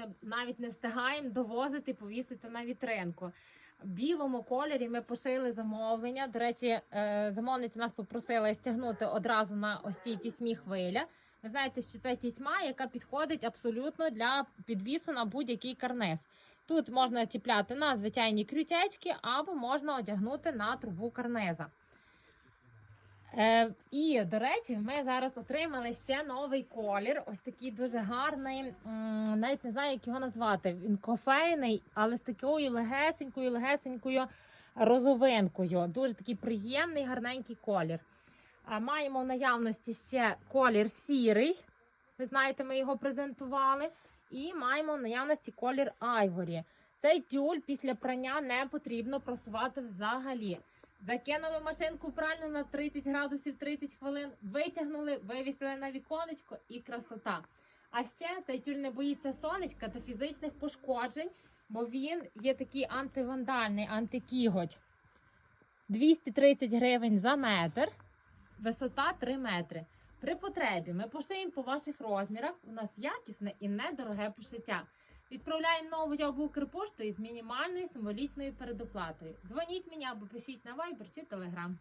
ми навіть не встигаємо довозити, повісити на вітринку. Білому кольорі ми пошили замовлення. До речі, е, замовниця нас попросила стягнути одразу на ось цій тісьмі хвиля. Ви знаєте, що це тісьма, яка підходить абсолютно для підвісу на будь-який карниз. Тут можна чіпляти на звичайні крютячки або можна одягнути на трубу карниза. Е, і, до речі, ми зараз отримали ще новий колір. Ось такий дуже гарний. м, Навіть не знаю, як його назвати. Він кофейний, але з такою легесенькою, легесенькою розовинкою. Дуже такий приємний, гарненький колір. А маємо в наявності ще колір сірий. Ви знаєте, ми його презентували. І маємо в наявності колір айворі. Цей тюль після прання не потрібно просувати взагалі. Закинули в машинку пральну на 30 градусів 30 хвилин, витягнули, вивісили на віконечко і красота. А ще цей тюль не боїться сонечка та фізичних пошкоджень, бо він є такий антивандальний, антикіготь. 230 гривень за метр, висота 3 метри. При потребі ми пошиємо по ваших розмірах. У нас якісне і недороге пошиття. Відправляємо нову або Укрпошту із мінімальною символічною передоплатою. Дзвоніть мені або пишіть на Viber чи Telegram.